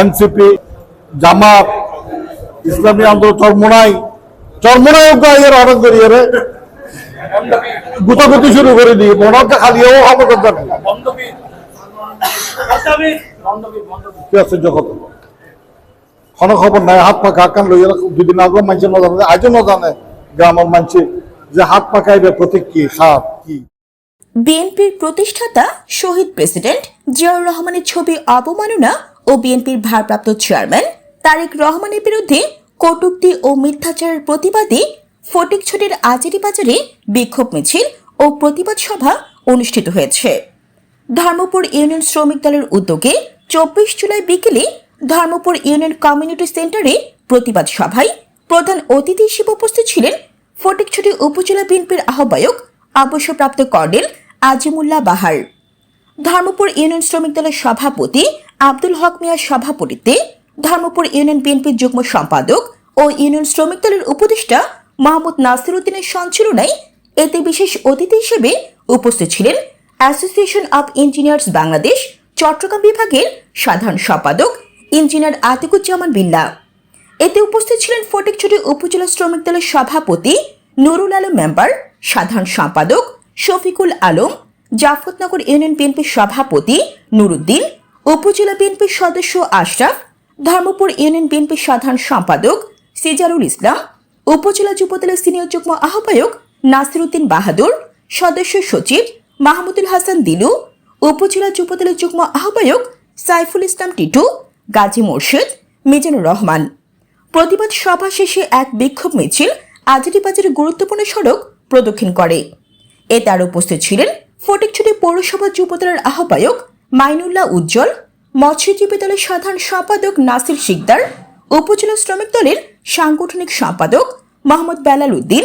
NCP, জামাত, ইসলামী আন্দোলন, চরমোনাই চরমোনাই এর অনেক গুতাগুতি শুরু করে দিই, মনকে খালি ও কোনো খবর নাই, হাত পা কাকান লইয়া দুদিন আগে মানুষের না আজও গ্রামের যে হাত পাকাইবে প্রতীক কি খাপ কি? বিএনপির প্রতিষ্ঠাতা শহীদ প্রেসিডেন্ট জিয়াউর রহমানের ছবি অবমাননা ও বিএনপির ভারপ্রাপ্ত চেয়ারম্যান তারেক রহমানের বিরুদ্ধে কটুক্তি ও মিথ্যাচারের প্রতিবাদে ফটিকছড়ির আজারি বাজারে বিক্ষোভ মিছিল ও প্রতিবাদ সভা অনুষ্ঠিত হয়েছে। ধর্মপুর ইউনিয়ন শ্রমিক দলের উদ্যোগে চব্বিশ জুলাই বিকেলে ধর্মপুর ইউনিয়ন কমিউনিটি সেন্টারে প্রতিবাদ সভায় প্রধান অতিথি হিসেবে উপস্থিত ছিলেন ফটিকছড়ি উপজেলা বিএনপির আহ্বায়ক, অবসরপ্রাপ্ত কর্নেল আজিমুল্লাহ বাহার। ধর্মপুর ইউনিয়ন শ্রমিক দলের সভাপতি আব্দুল হক মিয়ার সভাপতিত্বে ধর্মপুর ইউনিয়ন বিএনপির যুগ্ম সম্পাদক ও ইউনিয়ন শ্রমিক দলের উপদেষ্টা মোহাম্মদ নাসির উদ্দিনের সঞ্চালনায় এতে বিশেষ অতিথি হিসেবে উপস্থিত ছিলেন association of engineers Bangladesh, Chattogram বিভাগের সাধারণ সম্পাদক ইঞ্জিনিয়ার আতিকুজ্জামান বিল্লা। এতে উপস্থিত ছিলেন ফটিকছড়ি উপজেলা শ্রমিক দলের সভাপতি নুরুল আলম মেম্বার, সাধারণ সম্পাদক শফিকুল আলম জাফরনগর ইউনিয়ন বিএনপির সভাপতি নুরুদ্দিন উপজেলা বিএনপির সদস্য আশরাফ, ধর্মপুর ইউনিয়ন বিএনপির সাধারণ সম্পাদক সিজারুল ইসলাম, উপজেলা যুবদলের সিনিয়র যুগ্ম আহ্বায়ক নাসিরুদ্দিন বাহাদুর, সদস্য সচিব মাহমুদুল হাসান দিলু, উপজেলা যুবদলের যুগ্ম আহ্বায়ক সাইফুল ইসলাম টিটু, গাজী মোর্শেদ, মিজানুর রহমান। প্রতিবাদ সভা শেষে এক বিক্ষোভ মিছিল আজারিবাজারের গুরুত্বপূর্ণ সড়ক প্রদক্ষিণ করে। এতে আরও উপস্থিত ছিলেন ফটিকছড়ি পৌরসভা যুবদলের আহ্বায়ক মাইনুল্লাহ উজ্জ্বল মৎস্যজীবী দলের সাধারণ সম্পাদক নাসির শিকদার, উপজেলা শ্রমিক দলের সাংগঠনিক সম্পাদক মোহাম্মদ বেলাল উদ্দিন,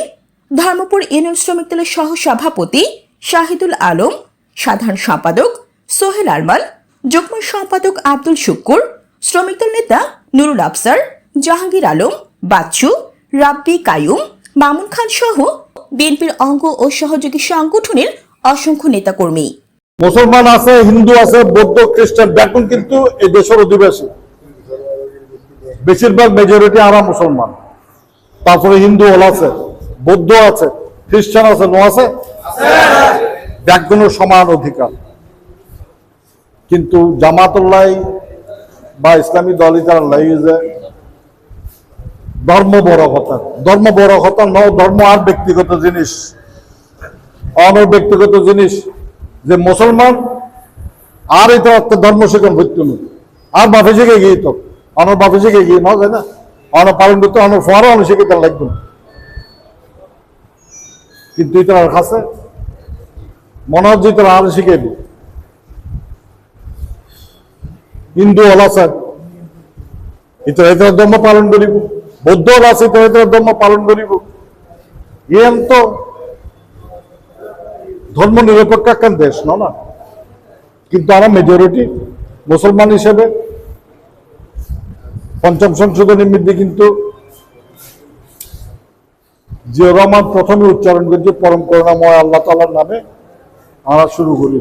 ধর্মপুর ইউনিয়ন শ্রমিক দলের সহ সভাপতি শাহিদুল আলম, সাধারণ সম্পাদক সোহেল আরমান, যুগ্ম সম্পাদক আব্দুল শুক্কুর, শ্রমিক দল নেতা নুরুল আফসার, জাহাঙ্গীর আলম, বাচ্চু, রাব্বি কায়ুম, মামুন খান সহ বিএনপির অঙ্গ ও সহযোগী সংগঠনের অসংখ্য নেতাকর্মী। মুসলমান আছে, হিন্দু আছে, বৌদ্ধ, খ্রিস্টান ব্যাকুন কিন্তু এই দেশের অধিবাসী। বেশিরভাগ মেজরিটি আমরা মুসলমান। তারপরে হিন্দু হল আছে, বৌদ্ধ আছে, খ্রিস্টান আছে, নো আছে? ব্যাকগুণের সমান অধিকার। কিন্তু জামাতুল্লাহ বা ইসলামী দল ইতারাল্লাহ যে ধর্ম বড় কথা। ধর্ম বড় কথা ন ধর্ম আর ব্যক্তিগত জিনিস। অন ব্যক্তিগত জিনিস। যে মুসলমান, আর এটা একটা ধর্ম শিখন হইতো না আর বাপে শিখে গিয়ে তো অনর বাপে শিখে গিয়ে না যায় না। অন পালন করতে আমার ফোয়ারও আমি শিখে তার লাগবে না। কিন্তু এটা আর কাছে মনে হচ্ছে তারা আর শিখে হিন্দু হল আছে। ইতর ইতর ধর্ম পালন করিব। বৌদ্ধ হল আছে ইতর ইতর ধর্ম পালন করিব। ইয়েন তো ধর্ম নিরপেক্ষ একখান দেশ, না না। কিন্তু আমরা মেজরিটি মুসলমান হিসেবে পঞ্চম সংশোধনীর মধ্যে কিন্তু যে রহমান প্রথমে উচ্চারণ করছে পরম করুণাময় আল্লাহ তালার নামে আমরা শুরু করি।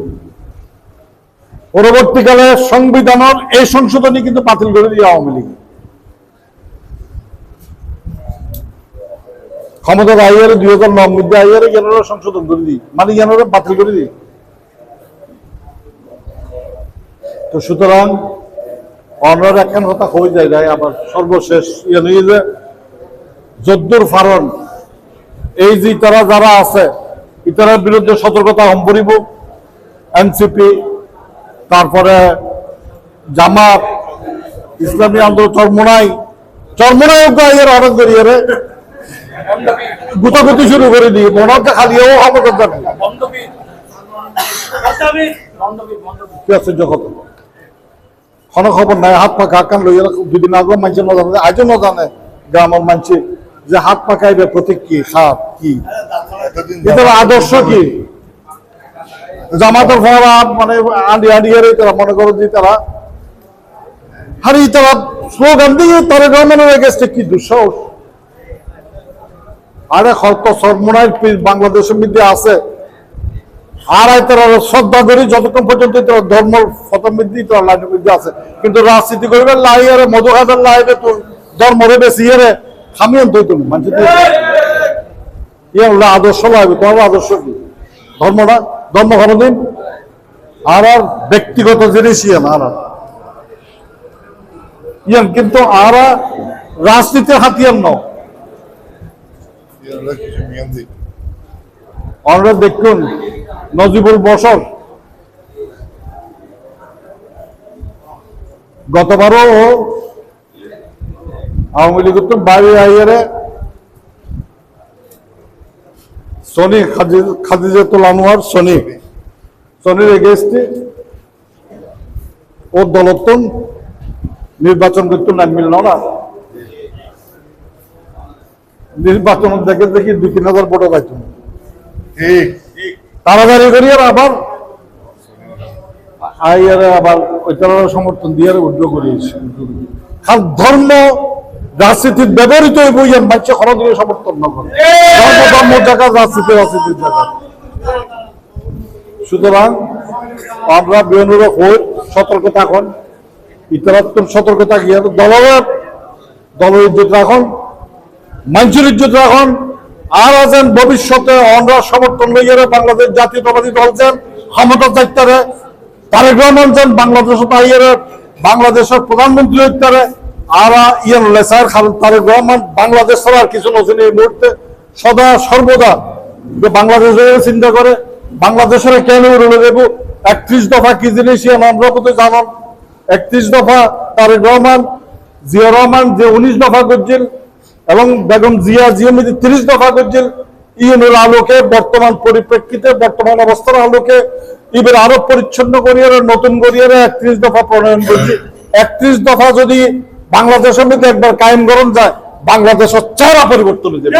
পরবর্তীকালে সংবিধানের এই সংশোধনী কিন্তু বাতিল করে দিয়ে আওয়ামী লীগ। ক্ষমতার আইয়ারে দুই হাজার নয় মধ্যে আইয়ারে জ্ঞানের সংশোধন করে দিই। মানে জ্ঞানের বাতিল করে দিই। তো সুতরাং অনর একখান কথা হয়ে যায় যায় আবার সর্বশেষ ইয়ে নিয়ে যে যদ্দুর ফারণ এই যে তারা যারা আছে, ইতারার বিরুদ্ধে সতর্কতা সম্পরিব এনসিপি তারপরে জামাত, ইসলামী আন্দোলন, চরমোনাই চরমোনাই অনেক করিয়ে রে গুতাগুতি শুরু করে দিই মনকে খালি ও আছে জগৎ কোনো খবর নাই হাত পা কাকান লইয়া দুদিন আগে মানুষের না জানে আজও না জানে গ্রামের মানুষ যে হাত পাকাইবে প্রতীক কি খাপ কি? এটার আদর্শ কি? জামাতের ফোনা মানে আন্ডি আন্ডি এর তারা মনে করো যে তারা হারি তারা স্লোগান দিয়ে তারা রহমানের এগেস্টে কি দুঃসাহস? আরে হয়তো সরমোনায় বাংলাদেশের মধ্যে আছে। আর তারা শ্রদ্ধা করি যতক্ষণ পর্যন্ত তারা ধর্ম ফতমৃদ্ধি তারা লাইনের মধ্যে আছে। কিন্তু রাজনীতি করবে লাইয়ারে মধু খাবার লাইনে তো ধর্মরে বেশি ইয়ারে তো তুমি মানুষ ইয়ে হলো আদর্শ লাগবে তোমার আদর্শ কি? ধর্মটা ধর্ম কোনোদিন আর আর ব্যক্তিগত জিনিস ইয়ে আর আর। ইয়ান কিন্তু আর রাজনীতির হাতিয়ার নয়. আমরা দেখুন, নজিবুল বসর গতবারও আওয়ামী লীগের তো বাড়ি আইয়ারে সনি সনি সনির এগেস্টে ও দলতন নির্বাচন করতে না মিলল না। নির্বাচন দেখে দেখি দুই তিন হাজার ভোটও পাইতো। তাড়াতাড়ি করি আর আবার আইয়ারে আবার ওইটার সমর্থন দিয়ে উদ্যোগ করিয়েছে। খাল ধর্ম রাজনীতির ব্যবহৃত হইব ইয়ার বাচ্চা খরচ দিয়ে সমর্থন না করে। ধর্ম ধর্ম জায়গা রাজনীতি রাজনীতির জায়গা। সুতরাং আমরা বিয়নুর হই সতর্ক থাকুন ইতরাত্তর সতর্ক থাকিয়ে দলের দলের ইজ্জত রাখুন। মানুষের ইজ্জত রাখুন। আর আছেন ভবিষ্যতে আমরা সমর্থন লইয়ারে বাংলাদেশ জাতীয়তাবাদী দল যান ক্ষমতা চাইতারে। তারেক রহমান যান বাংলাদেশ তাইয়ারে বাংলাদেশের প্রধানমন্ত্রী হইতারে। আর ইয়ান লেসার খান, তারেক রহমান বাংলাদেশ আর কিছু নতুন এই মুহূর্তে। সদা সর্বদা যে বাংলাদেশের চিন্তা করে, বাংলাদেশের কেন উড়ে দেব? একত্রিশ দফা কি জিনিস আমরা কোথায় জানান। একত্রিশ দফা তারেক রহমান, জিয়া রহমান, যে উনিশ দফা করছেন এবং বেগম জিয়া জিয়ামিদি তিরিশ দফা করছেন ইউনের আলোকে বর্তমান পরিপ্রেক্ষিতে, বর্তমান অবস্থার আলোকে ইবের আরও পরিচ্ছন্ন করিয়ে নতুন করিয়ে একত্রিশ দফা প্রণয়ন করছি। একত্রিশ দফা যদি বাংলাদেশের মধ্যে একবার কায়েম করণ যায় বাংলাদেশের চেহারা পরিবর্তন হয়ে যাবে।